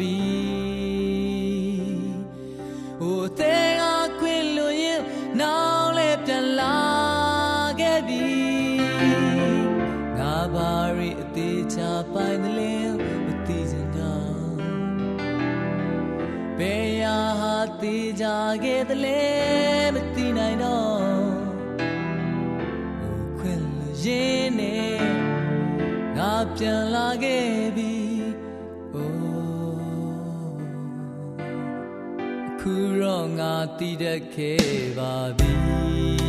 ပြီဟိုအသေးကခွင်လို့ရင်နောက်လဲပြန်လာခဲ့ပြီငါဘာရီအသေးချပိုင်တယ်လဲမသိစင်တာဘယ်ရာဟာသေးချခဲ့တယ်လဲမသိနိုင်တော့ဟိုခွင်လို့ရင်နဲ့ငါပြန်လာခဲ့ပြီ Oh. တော့ငါတည်တတ်ခဲ့ပါပြီ